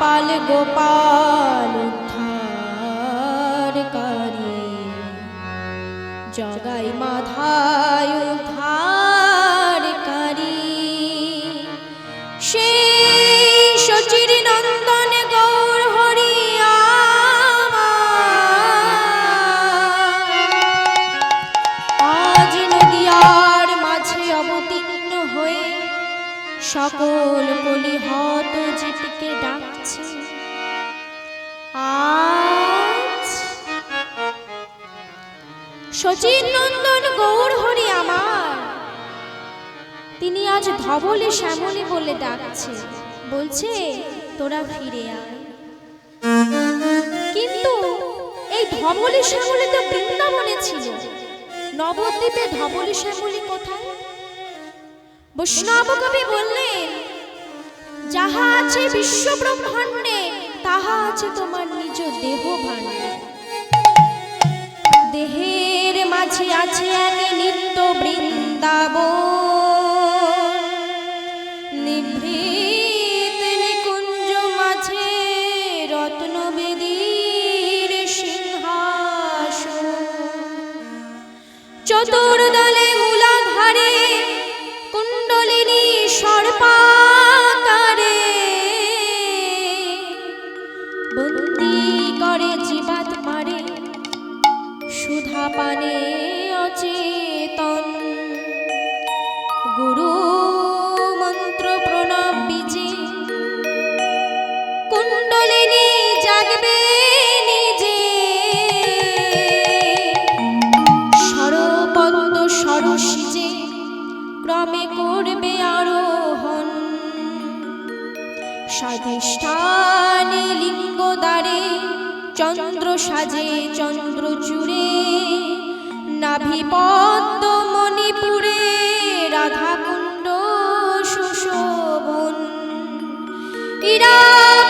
পাল গোপাল শচীন নন্দন গৌর হরি আমার। তিনি আজ ধবলে শ্যামলে বলে ডাকছে। বলছে, তোরা ফিরে আয়। কিন্তু এই ধবলে শ্যামলে তো বৃন্দাবনে ছিল। নবদ্বীপে ধবলে শ্যামলে কোথায়? বৈষ্ণব কবি বললেন, যাহা আছে বিশ্ব ব্রহ্মাণ্ডে তাহা আছে তোমার নিজ দেহ ভাণ্ডে দেহের মাঝে আছে এক নিত্য বৃন্দাব নিভৃত বেদীর সিংহাসন। স্বাধিষ্ঠানে লিঙ্গ দ্বারে, চন্দ্র সাজে চন্দ্র চূড়ে, নাভি পদ্ম মণিপুরে, রাধাকুণ্ড সুশোভন। ইরা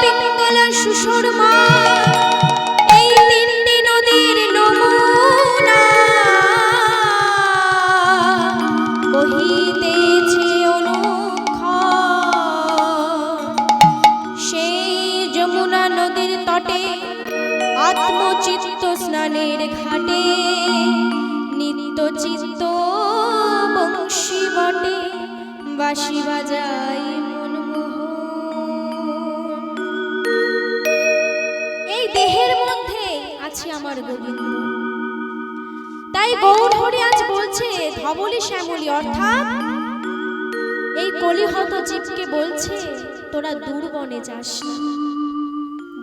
পিঙ্গলা সুশর্মা বাঁশি বাজাই মনমোহন এই দেহের মধ্যে আছে আমার গোবিন্দ। তাই গৌর আজ বলছে, ধবলি শ্যামলি, অর্থাৎ এই কলিহত জীবকে বলছে, তোরা দূরবনে যাস না।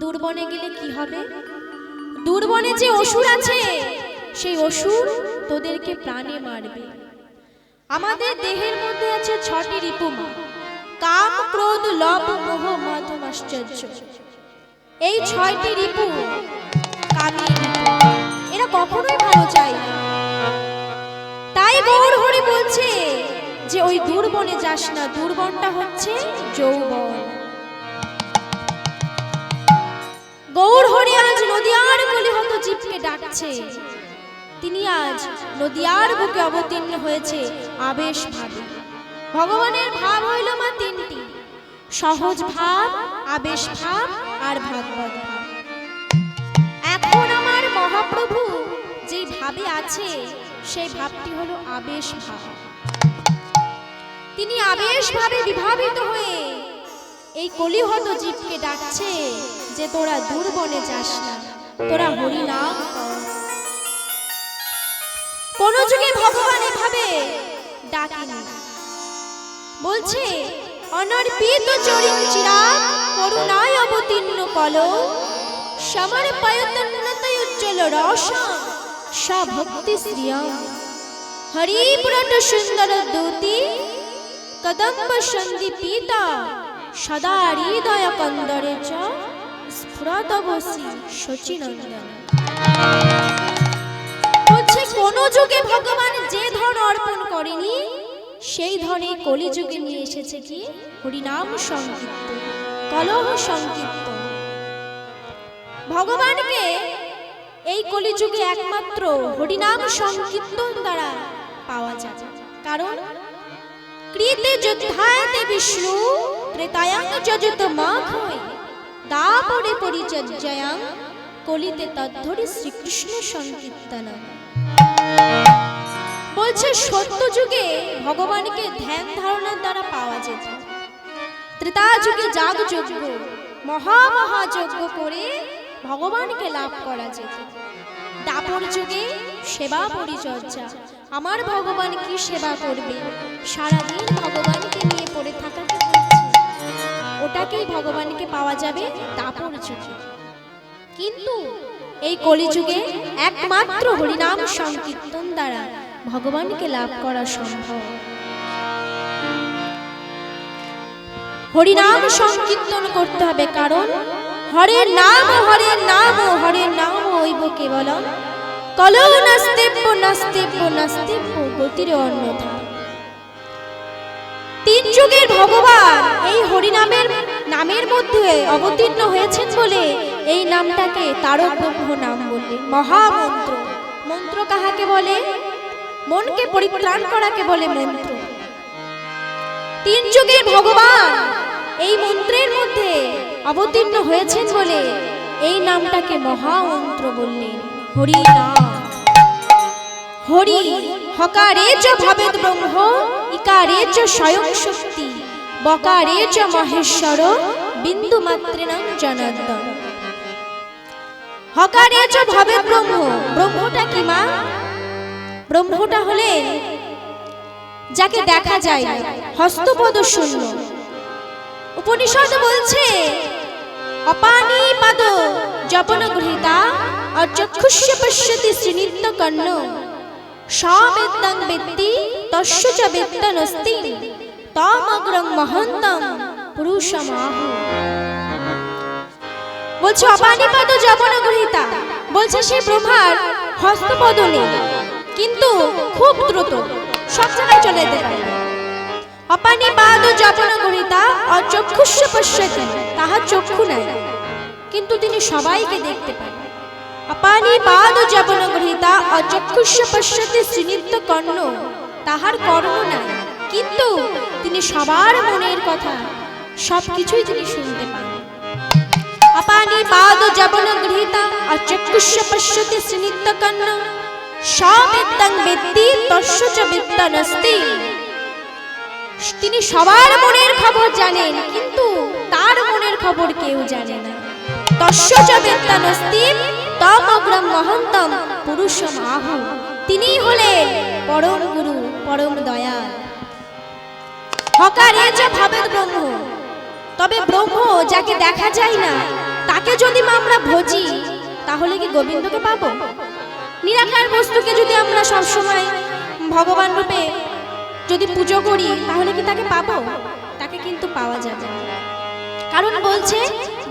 দূরবনে গেলে কি হবে? দূরবনে যে অসুর আছে, সেই অসুর তোদেরকে প্রাণে মারবে। আমাদের দেহের মধ্যে আছে ছটি রিপুমা। কাম, ক্রোধ লব মোহ মাধব আশ্চর্য এই ছয়টি রিপু এরা কখনোই ভালো না। তাই গৌর হরি বলছে যে, ওই দূরবনে যাস না, দূরবনটা হচ্ছে যৌবন। গৌর হরি আজ নদিয়ার কলিহত জীবকে ডাকছে। তিনি আজ নদিয়ার বুকে অবতীর্ণ হয়েছে আবেশ ভাবে। ভগবানের ভাব হইল মা তিনটি। সহজ ভাব, আবেশ ভাব আর ভাগবত ভাব। এখন আমার মহাপ্রভু যে ভাবে আছে, সেই ভাবটি হলো আবেশ ভাব। তিনি আবেশ ভাবে বিভাবিত হয়ে এই কলিহত জীবকে ডাকছে যে তোরা দুর্বনে যাস না, তোরা হরিনাম কর। কোন যুগে ভগবান এভাবে ডাকেনি। বলছে, অনর্পিত চরিং চিরাগ করুণায় অবতীর্ণ কল। সমর পয়তন্নতয় উজ্জ্বল রসম সভক্তি শ্রিয়ম হরিপুরট সুন্দর দূতি কদম্ব সন্দীপিতা, সদা হৃদয় কন্দরে চ। স্ফুরত বসি শচীনন্দন। যুগে ভগবান যে ধন অর্পণ করেনি, সেই ধনে কলিযুগে নিয়ে এসেছে কি? হরিনাম সংকীর্তন কলহ সংকীর্তন। ভগবানকে এই কলিযুগে একমাত্র হরিনাম সংকীর্তন দ্বারা পাওয়া যায়। কারণ, কৃতে যোদ্ধায়তে বিষ্ণু, ত্রেতায়াং যজত মাঘ হই দাপরে পরিচর্যায়াং কলিতে তদ্ধরি শ্রীকৃষ্ণ সংকীর্তন বলছে সত্য যুগে ভগবানকে ধ্যান ধারণার দ্বারা পাওয়া যেত। ত্রেতা যুগে যাগ যজ্ঞ মহা মহা যজ্ঞ করে ভগবানকে লাভ করা যেত। দাপর যুগে সেবা পরিচর্যা, আমার ভগবান কি সেবা করবে? সারাদিন ভগবানকে নিয়ে পড়ে বলছে ওটাকেই ভগবানকে পাওয়া যাবে দাপর যুগে। কিন্তু এই কলিযুগে একমাত্র হরিনাম সংকীর্তন দ্বারা ভগবানকে লাভ করা সম্ভব। হরিনাম সংকীর্তন করতে হবে, কারণ হরের নাম হরের নাম হরের নাম হইব কেবলম। কলো নাস্তেব্য নাস্তেব্য নাস্তেব্য গতির অন্যথা। তিন যুগের ভগবান এই হরিনামের নামের মধ্যে অবতীর্ণ হয়েছেন বলে এই নামটাকে তারক ব্রহ্ম নাম বললেন। মহামন্ত্র। মন্ত্র কাহাকে বলে? মনকে পরিত্রাণ করাকে বলে মন্ত্র। তিন যুগের ভগবান এই মন্ত্রের মধ্যে অবতীর্ণ হয়েছেন বলে এই নামটাকে মহামন্ত্র বললেন। হরি হরি হকারে চ ভবেদ ব্রহ্ম ইকারে চ স্বয়ং শক্তি বকারে চ মহেশ্বর বিন্দু মাত্রেণাং জনার্দন। হকারে চ ভবেদ ব্রহ্ম, ব্রহ্মটা কি মা? ব্রহ্মটা হলেন যাকে দেখা যায় হস্তপদ শূন্য। উপনিষদ বলছে, অপানি পাদ জপন গৃহীতা অচক্ষুষ্য পশ্যতি শ্রীনিত্য কর্ণ। সবেদ্যং বেত্তি, তস্য চ বেত্তনস্তি তমগ্রং মহন্তম পুরুষমাহু। বলছে অপানিপাদ জপন গৃহীতা। বলছে, সে ব্রহ্মার হস্তপদ নেই। কিন্তু খুব দ্রুত। সব জায়গায় চলে যেতে পারে। অপানি বাদ ও জপন গরিতা অচক্ষুষ্য পশ্যতি তাহার চক্ষু নাই। কিন্তু তিনি সবাইকে দেখতে পান। অপানি বাদ ও জপন গরিতা অচক্ষুষ্য পশ্যতি শ্রীনিত্য কর্ণ, তাহার কর্ণ নাই। কিন্তু তিনি সবার মনের কথা সব কিছুই তিনি শুনতে পান। অপানি বাদ ও জপন গৃহীতা অচক্ষুষ্য পশ্যতি শ্রীনিত্য কর্ণ সবেত্তং বেত্তি তস্য তিনি সবার মনের খবর জানেন, কিন্তু তার মনের খবর কেউ জানে না। তস্য মহন্তম তিনি পরম গুরু, পরম ভাবেদ ব্রহ্ম। তবে ব্রহ্ম যাকে দেখা যায় না, তাকে যদি আমরা ভজি, তাহলে কি গোবিন্দকে পাবো? নিরাকার বস্তুকে যদি আমরা সবসময় ভগবান রূপে যদি পুজো করি, তাহলে কি তাকে পাবো? তাকে কিন্তু পাওয়া যাবে। কারণ বলছে,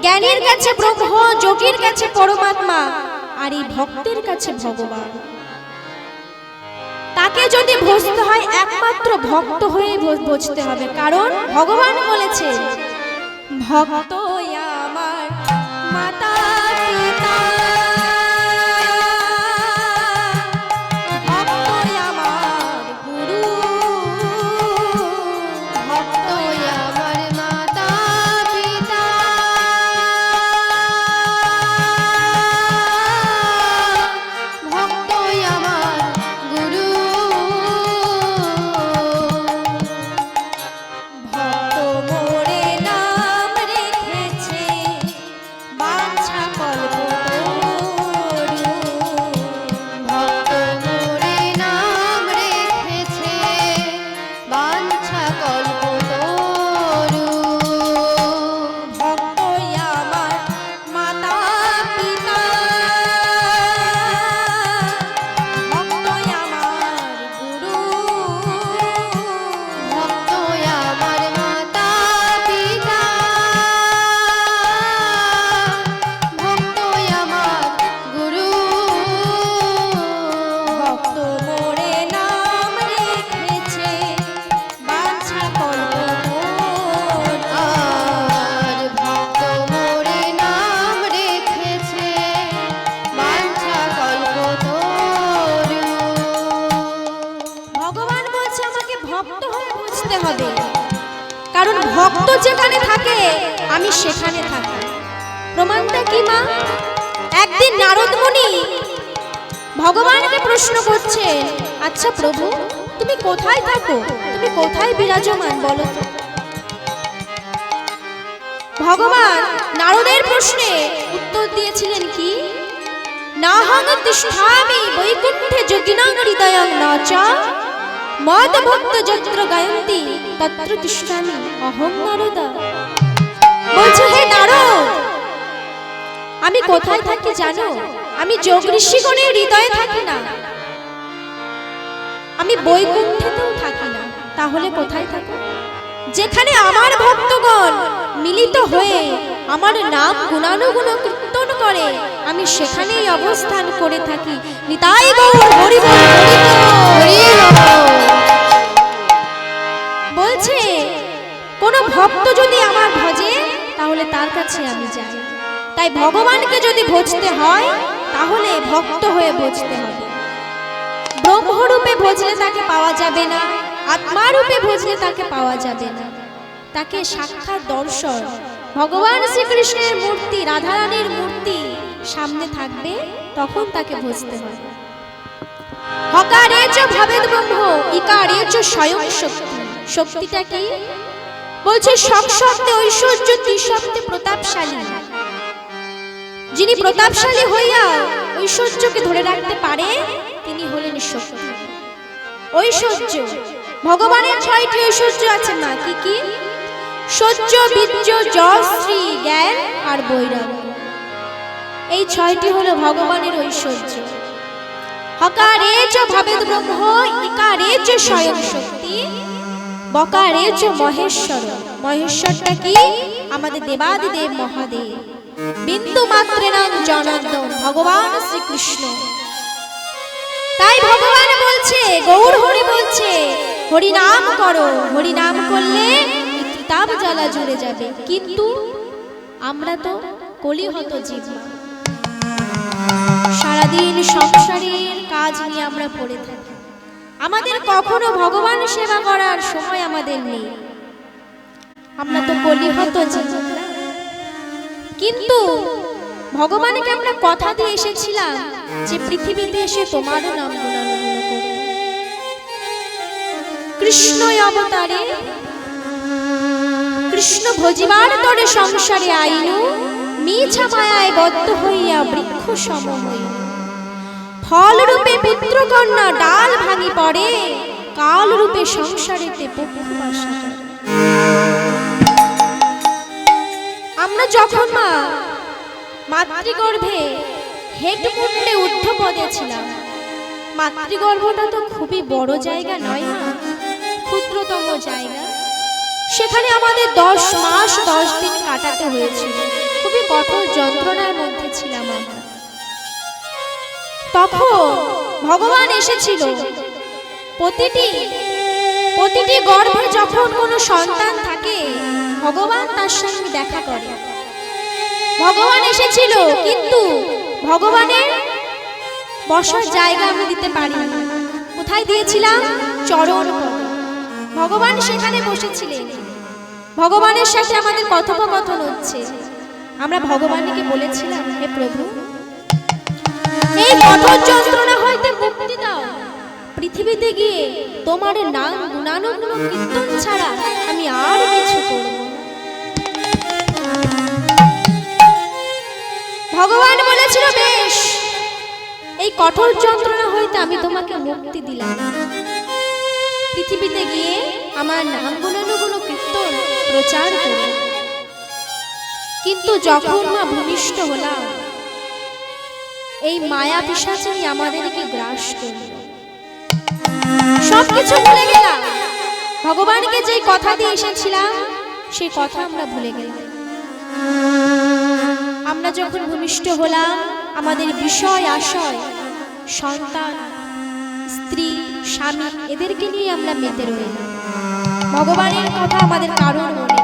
জ্ঞানীর কাছে ব্রহ্ম, যোগীর কাছে পরমাত্মা, আর এই ভক্তের কাছে ভগবান। তাকে যদি বুঝতে হয়, একমাত্র ভক্ত হয়ে ভজতে হবে। কারণ ভগবান বলেছে, ভক্ত আমার বলছে আমাকে ভক্ত হয়ে বুঝতে হবে। কারণ ভক্ত যেখানে থাকে, আমি সেখানে থাকি। প্রমাণটা কি, মা? একদিন নারদ মুনি ভগবানকে প্রশ্ন করছেন আচ্ছা প্রভু, তুমি কোথায় থাকো? তুমি কোথায় বিরাজমান, বলো তো? ভগবান নারদের প্রশ্নে উত্তর দিয়েছিলেন কি? নাহং তিষ্ঠামি বৈকুণ্ঠে যোগিনাং হৃদয়ং না চা মদ ভক্ত যত্র গায়ন্তি, তত্র তিষ্ঠামি, অহং নারদা। বলছে, হে নারদ, আমি কোথায় থাকি জানো? আমি যোগ ঋষিগণের হৃদয়ে থাকি না। আমি বৈকুণ্ঠেতেও থাকি না। তাহলে কোথায় থাকো? যেখানে আমার ভক্তগণ মিলিত হয়ে আমার নাম গুণানুগুণ কীর্তন করে, আমি সেখানেই অবস্থান করে থাকি। নিতাই গৌর হরি তার কাছে আমি যাই। তাই ভগবানকে যদি ভজতে হয়, তাহলে ভক্ত হয়ে ভজতে হবে। ব্রহ্মরূপে ভজলে তাকে পাওয়া যাবে না, আত্মারূপে ভজলে তাকে পাওয়া যাবে না। তাকে সাক্ষাৎ দর্শন, ভগবান শ্রীকৃষ্ণের মূর্তি, রাধারানীর মূর্তি সামনে থাকবে, তখন তাকে ভজতে হবে। হকারে চ ভাবেদ ব্রহ্ম ইকারে চ স্বয়ং শক্তি। শক্তিটা কি? বলছে, সব শব্দে ঐশ্বর্য ত্রিশব্দে প্রতাপশালী। যিনি প্রতাপশালী হইয়া ঐশ্বর্যকে ধরে রাখতে পারে, তিনি হলেন শক্তি। ঐশ্বর্য, ভগবানের ছয়টি ঐশ্বর্য আছে না কি কি? সহ্য, বীর্য, যশ, শ্রী, জ্ঞান আর বৈরাগ্য। এই ছয়টি হলো ভগবানের ঐশ্বর্য। হকারে চ ভাবেদ ব্রহ্ম ইকারে চ স্বয়ং শক্তি। বকারে চ মহেশ্বর। মহেশ্বরটা কি? আমাদের দেবাদিদেব মহাদেব। বিন্দু মাত্রে নাম জনার্দন, ভগবান শ্রীকৃষ্ণ। তাই ভগবান বলছে, গৌর হরি বলছে হরি নাম করো। হরি নাম করলে তাপ জ্বালা জুড়ে যাবে। কিন্তু আমরা তো কলিহত জীব সারাদিন সংসারের কাজ নিয়ে আমরা পড়ে থাকি। আমাদের কখনো ভগবান সেবা করার সময় আমাদের নেই। আমরা তো কলিহত কিন্তু ভগবানকে আমরা কথা দিয়ে এসেছিলাম যে পৃথিবীতে এসে তোমারও নাম কৃষ্ণ অবতারে, কৃষ্ণ ভজিবার তরে সংসারে আইনু, মিছা মায়ায় বদ্ধ হইয়া বৃক্ষ সম হইল ফল রূপে পুত্রকন্যা ডাল ভাঙি পড়ে কাল রূপে সংসারেতে আমরা যখন মা মাতৃগর্ভে হেডকুণ্ডে ঊর্ধ্বপদে ছিলাম, মাতৃগর্ভটা তো খুবই বড় জায়গা নয় মা, ক্ষুদ্রতম জায়গা। সেখানে আমাদের দশ মাস দশ দিন কাটাতে হয়েছিল। খুবই কঠোর যন্ত্রণার মধ্যে ছিলাম আমরা। তখন ভগবান এসেছিল। প্রতিটি প্রতিটি গর্ভে যখন কোনো সন্তান থাকে, ভগবান তার সঙ্গে দেখা করে। ভগবান এসেছিল, কিন্তু ভগবানের বসার জায়গা আমি দিতে পারি কোথায় দিয়েছিলাম? চরণ ভগবান সেখানে বসেছিলেন। ভগবানের সাথে আমাদের কথোপকথন হচ্ছে। আমরা ভগবানকে বলেছিলাম, হে প্রভু এই কঠোর যন্ত্রণা হইতে মুক্তি দাও। পৃথিবীতে গিয়ে তোমার নাম গুণানুগুণ কীর্তন ছাড়া আমি আর কিছু করব ভগবান বলেছিল, বেশ, এই কঠোর যন্ত্রণা হইতে আমি তোমাকে মুক্তি দিলাম। পৃথিবীতে গিয়ে আমার নাম গুণানুগুণ কীর্তন প্রচার করো কিন্তু যখন মা ভূমিষ্ঠ হলাম এই মায়া পিসাচেই আমাদেরকে গ্রাস করল। সবকিছু ভুলে গেলাম। ভগবানকে যে কথা দিয়ে এসেছিলাম সেই কথা আমরা ভুলে গেলাম। আমরা যখন ভূমিষ্ঠ হলাম, আমাদের বিষয়, আশয়, সন্তান, স্ত্রী, স্বামী, এদেরকে নিয়ে আমরা মেতে রইলাম। ভগবানের কথা আমাদের কারণ মনে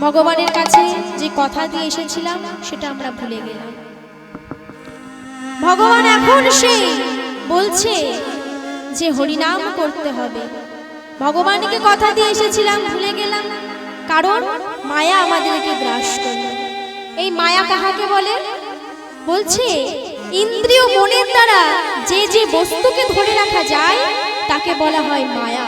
ভগবানের কাছে যে কথা দিয়ে এসেছিলাম, সেটা আমরা ভুলে গেলাম। ভগবান এখন সে বলছে যে হরিনাম করতে হবে। ভগবানকে কথা দিয়ে এসেছিলাম, ভুলে গেলাম। কারণ মায়া আমাদেরকে গ্রাস করল। এই মায়া কাহাকে বলে? বলছে, ইন্দ্রিয় মনের দ্বারা যে যে বস্তুকে ধরে রাখা যায়, তাকে বলা হয় মায়া।